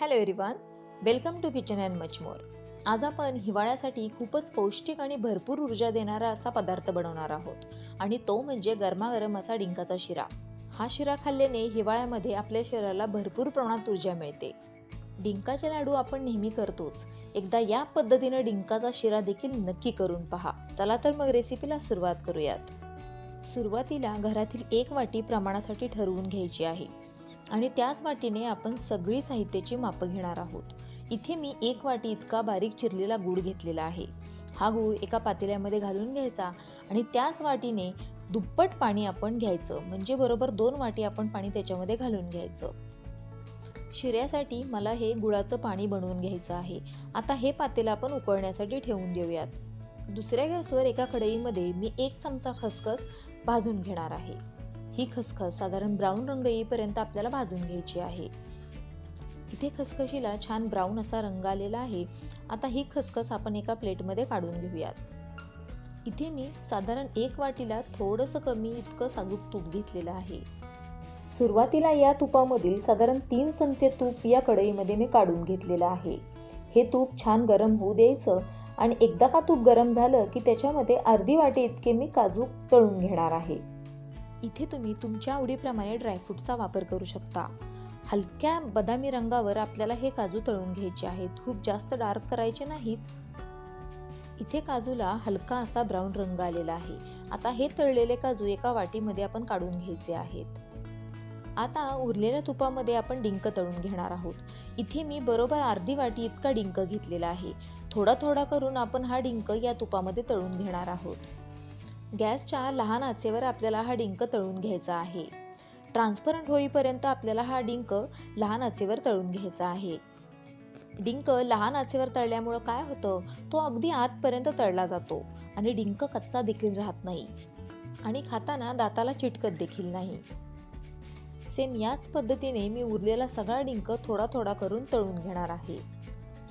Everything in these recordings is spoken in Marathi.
Hello everyone welcome to kitchen and much more आज आपण हिवाळ्यासाठी खूपच पौष्टिक आणि भरपूर ऊर्जा देणारा असा पदार्थ बनवणार आहोत. आणि तो म्हणजे गरमागरम असा डिंकाचा शिरा. हा शिरा खाल्ल्याने हिवाळ्यामध्ये आपल्या शरीराला भरपूर प्रमाणात ऊर्जा मिळते. डिंकाचे लाडू आपण नेहमी करतोच. एकदा या पद्धतीनं डिंकाचा शिरा देखील नक्की करून पहा. चला तर मग रेसिपीला सुरुवात करूयात. सुरुवातीला घरातील एक वाटी प्रमाणासाठी ठरवून घ्यायची आहे. आणि त्याच वाटीने आपण सगळी साहित्याची मापं घेणार आहोत. इथे मी एक वाटी इतका बारीक चिरलेला गूळ घेतलेला आहे. हा गूळ एका पातेल्यामध्ये घालून घ्यायचा आणि त्याच वाटीने दुप्पट पाणी आपण घ्यायचं. म्हणजे बरोबर दोन वाटी आपण पाणी त्याच्यामध्ये घालून घ्यायचं. शिऱ्यासाठी मला हे गुळाचं पाणी बनवून घ्यायचं आहे. आता हे पातेलं आपण उकळण्यासाठी ठेवून देऊयात. दुसऱ्या गॅसवर एका कढईमध्ये मी एक चमचा खसखस भाजून घेणार आहे. ही खसखस साधारण ब्राऊन रंग येईपर्यंत आपल्याला भाजून घ्यायची आहे. इथे खसखशीला छान ब्राऊन असा रंग आलेला आहे. आता ही खसखस आपण एका प्लेटमध्ये काढून घेऊयात. इथे मी साधारण एक वाटीला थोडंसं कमी इतकं साजूक तूप घेतलेलं आहे. सुरुवातीला या तुपामधील साधारण तीन चमचे तूप या कढईमध्ये मी काढून घेतलेलं आहे. हे तूप छान गरम होऊ द्यायचं आणि एकदा का तूप गरम झालं की त्याच्यामध्ये अर्धी वाटी इतके मी काजू तळून घेणार आहे. इथे तुम्ही तुमच्या आवडीप्रमाणे ड्रायफ्रूटचा वापर करू शकता. हलक्या बदामी रंगावर आपल्याला हे काजू तळून घ्यायचे आहेत. खूप जास्त डार्क करायचे नाहीत. इथे काजूला हलका असा ब्राऊन रंग आलेला आहे. आता हे तळलेले काजू एका वाटीमध्ये आपण काढून घ्यायचे आहेत. आता उरलेल्या तुपामध्ये आपण डिंक तळून घेणार आहोत. इथे मी बरोबर अर्धी वाटी इतका डिंक घेतलेला आहे. थोडा थोडा करून आपण हा डिंक या तुपामध्ये तळून घेणार आहोत. गॅसच्या लहान आचेवर आपल्याला हा डिंक तळून घ्यायचा आहे. ट्रान्सपरंट होईपर्यंत आपल्याला हा डिंक लहान आचेवर तळून घ्यायचा आहे. डिंक लहान आचेवर तळल्यामुळं काय होतं? तो अगदी आतपर्यंत तळला जातो आणि डिंक कच्चा देखील राहत नाही आणि खाताना दाताला चिटकत देखील नाही. सेम याच पद्धतीने मी उरलेला सगळा डिंक थोडा थोडा करून तळून घेणार आहे.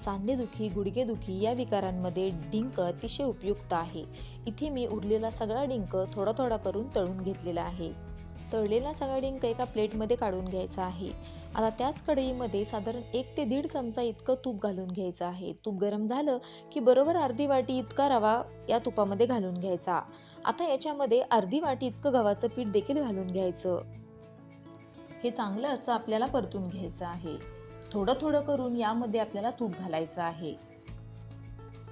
सांधेदुखी गुडघेदुखी या विकारांमध्ये डिंक अतिशय उपयुक्त आहे. इथे मी उरलेला सगळा डिंक थोडा थोडा करून तळून घेतलेला आहे. तळलेला सगळा डिंक एका प्लेटमध्ये काढून घ्यायचा आहे. आता त्याच कढईमध्ये साधारण एक ते दीड चमचा इतकं तूप घालून घ्यायचं आहे. तूप गरम झालं की बरोबर अर्धी वाटी इतका रवा या तुपामध्ये घालून घ्यायचा. आता याच्यामध्ये अर्धी वाटी इतकं गव्हाचं पीठ देखील घालून घ्यायचं. हे चांगलं असं आपल्याला परतून घ्यायचं आहे. थोडं थोडं करून यामध्ये आपल्याला तूप घालायचं आहे.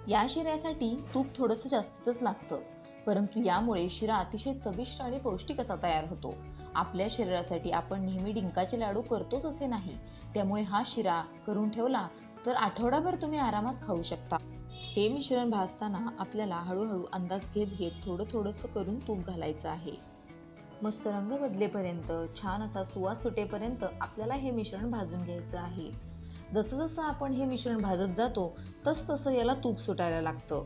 या शिऱ्यासाठी तूप थोडंसं जास्तच लागतं. परंतु यामुळे शिरा अतिशय चविष्ट आणि पौष्टिक असा तयार होतो. आपल्या शरीरासाठी आपण नेहमी डिंकाचे लाडू करतोच असे नाही. त्यामुळे हा शिरा करून ठेवला तर आठवडाभर तुम्ही आरामात खाऊ शकता. हे मिश्रण भाजताना आपल्याला हळूहळू अंदाज घेत घेत थोडं थोडंसं करून तूप घालायचं आहे. मस्त रंग बदलेपर्यंत छान असा सुवास सुटेपर्यंत आपल्याला हे मिश्रण भाजून घ्यायचं आहे. जसं जसं आपण हे मिश्रण भाजत जातो तस तसं याला तूप सुटायला लागतं.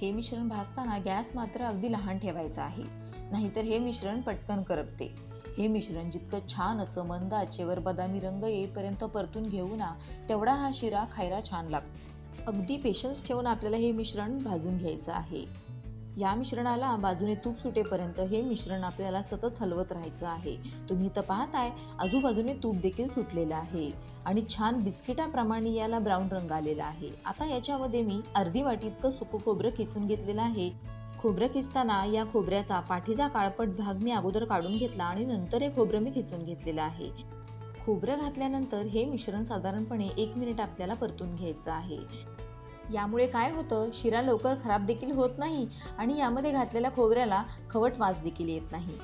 हे मिश्रण भाजताना गॅस मात्र अगदी लहान ठेवायचा आहे नाहीतर हे मिश्रण पटकन करपते. हे मिश्रण जितकं छान असं मंद आचेवर बदामी रंग येईपर्यंत परतून घेऊ ना तेवढा हा शिरा खायला छान लागतो. अगदी पेशन्स ठेवून आपल्याला हे मिश्रण भाजून घ्यायचं आहे. या मिश्रणाला बाजूने तूप सुटेपर्यंत हे मिश्रण आपल्याला सतत हलवत राहायचं आहे. तुम्ही तर पाहताय आजूबाजूने तूप देखील सुटलेलं आहे. आणि छान बिस्किटाप्रमाणे याला ब्राऊन रंग आलेला आहे. आता याच्यामध्ये मी अर्धी वाटी इतकं सुकं खोबरं किसून घेतलेलं आहे. खोबरं किसताना या खोबऱ्याचा पाठीचा काळपट भाग मी अगोदर काढून घेतला आणि नंतर हे खोबरं मी किसून घेतलेलं आहे. खोबरं घातल्यानंतर हे मिश्रण साधारणपणे एक मिनिट आपल्याला परतून घ्यायचं आहे. यामुळे काय होतं? शिरा लवकर खराब देखील होत नाही आणि यामध्ये घातलेल्या खोबऱ्याला खवट वास देखील येत नाही.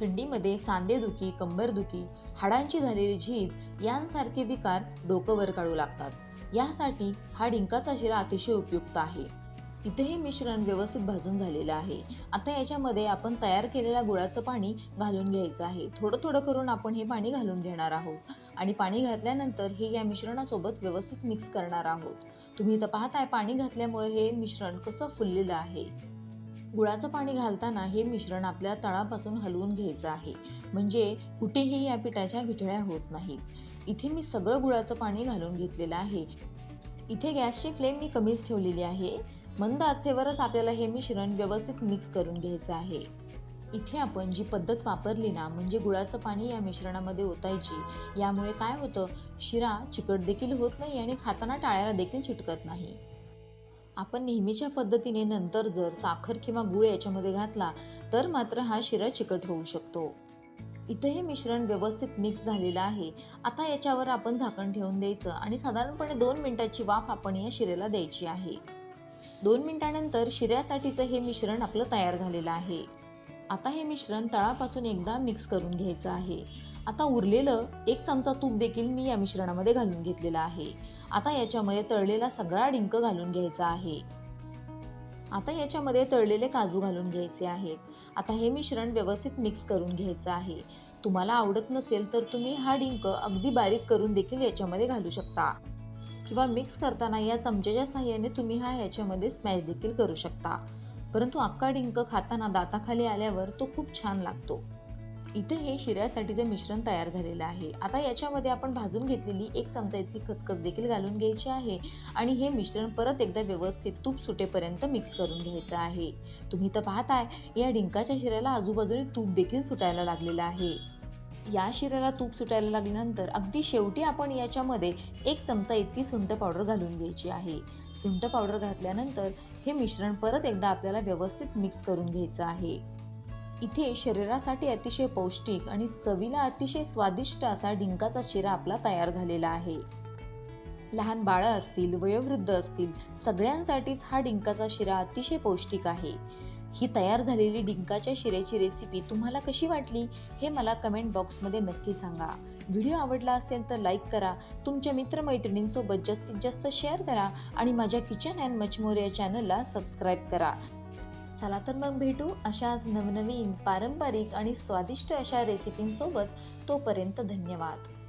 थंडीमध्ये सांधेदुखी कंबरदुखी हाडांची झालेली झीज यांसारखे विकार डोकं वर काढू लागतात. यासाठी हा डिंकाचा शिरा अतिशय उपयुक्त आहे. इथे हे मिश्रण व्यवस्थित भाजून झालेलं आहे. आता याच्यामध्ये आपण तयार केलेल्या गुळाचं पाणी घालून घ्यायचं आहे. थोडं थोडं करून आपण हे पाणी घालून घेणार आहोत. आणि पाणी घातल्यानंतर हे या मिश्रणासोबत व्यवस्थित मिक्स करणार आहोत. तुम्ही इथं पाहताय पाणी घातल्यामुळे हे मिश्रण कसं फुललेलं आहे. गुळाचं पाणी घालताना हे मिश्रण आपल्या तळापासून हलवून घ्यायचं आहे. म्हणजे कुठेही या पिठाच्या घिटळ्या होत नाहीत. इथे मी सगळं गुळाचं पाणी घालून घेतलेलं आहे. इथे गॅसची फ्लेम मी कमीच ठेवलेली आहे. मंद आचेवरच आपल्याला हे मिश्रण व्यवस्थित मिक्स करून घ्यायचं आहे. इथे आपण जी पद्धत वापरली ना म्हणजे गुळाचं पाणी या मिश्रणामध्ये ओतायची यामुळे काय होतं? शिरा चिकट देखील होत नाही आणि खाताना टाळ्याला देखील चिटकत नाही. आपण नेहमीच्या पद्धतीने नंतर जर साखर किंवा गुळ याच्यामध्ये घातला तर मात्र हा शिरा चिकट होऊ शकतो. इथं हे मिश्रण व्यवस्थित मिक्स झालेलं आहे. आता याच्यावर आपण झाकण ठेवून द्यायचं आणि साधारणपणे दोन मिनिटाची वाफ आपण या शिरेला द्यायची आहे. दोन मिनिटानंतर शिऱ्यासाठीचं हे मिश्रण आपलं तयार झालेलं आहे. आता हे मिश्रण तळापासून एकदा मिक्स करून घ्यायचं आहे. आता उरलेलं एक चमचा तूप देखील मी या मिश्रणामध्ये घालून घेतलेलं आहे. आता याच्यामध्ये तळलेला सगळा डिंक घालून घ्यायचा आहे. आता याच्यामध्ये तळलेले काजू घालून घ्यायचे आहेत. आता हे मिश्रण व्यवस्थित मिक्स करून घ्यायचं आहे. तुम्हाला आवडत नसेल तर तुम्ही हा डिंक अगदी बारीक करून देखील याच्यामध्ये घालू शकता. किंवा मिक्स करताना या चमच्याच्या साह्याने तुम्ही हा याच्यामध्ये स्मॅश देखील करू शकता. परंतु अक्का डिंक खाताना दाताखाली आल्यावर तो खूप छान लागतो. इथे हे शिऱ्यासाठीचे मिश्रण तयार झालेलं आहे. आता याच्यामध्ये आपण भाजून घेतलेली एक चमचा इतकी खसखस देखील घालून घ्यायची आहे आणि हे मिश्रण परत एकदा व्यवस्थित तूप सुटेपर्यंत मिक्स करून घ्यायचं आहे. तुम्ही तर पाहताय या डिंकाच्या शिऱ्याला आजूबाजूने तूप देखील सुटायला लागलेलं आहे. या शिऱ्याला तूप सुटायला लागल्यानंतर अगदी शेवटी आपण याच्यामध्ये एक चमचा इतकी सुंट पावडर घालून घ्यायची आहे. सुंठ पावडर घातल्यानंतर हे मिश्रण परत एकदा आपल्याला व्यवस्थित मिक्स करून घ्यायचं आहे. इथे शरीरासाठी अतिशय पौष्टिक आणि चवीला अतिशय स्वादिष्ट असा डिंकाचा शिरा आपला तयार झालेला आहे. लहान बाळं असतील वयोवृद्ध असतील सगळ्यांसाठीच हा डिंकाचा शिरा अतिशय पौष्टिक आहे. ही तयार झालेली डिंकाच्या शिऱ्याची रेसिपी तुम्हाला कशी वाटली हे मला कमेंट बॉक्समध्ये नक्की सांगा. व्हिडिओ आवडला असेल तर लाईक करा तुमच्या मित्रमैत्रिणींसोबत जास्तीत जास्त शेअर करा आणि माझ्या किचन अँड मचमोर या चॅनलला सबस्क्राईब करा. चला तर मग भेटू अशाच नवनवीन पारंपरिक आणि स्वादिष्ट अशा रेसिपींसोबत तोपर्यंत धन्यवाद.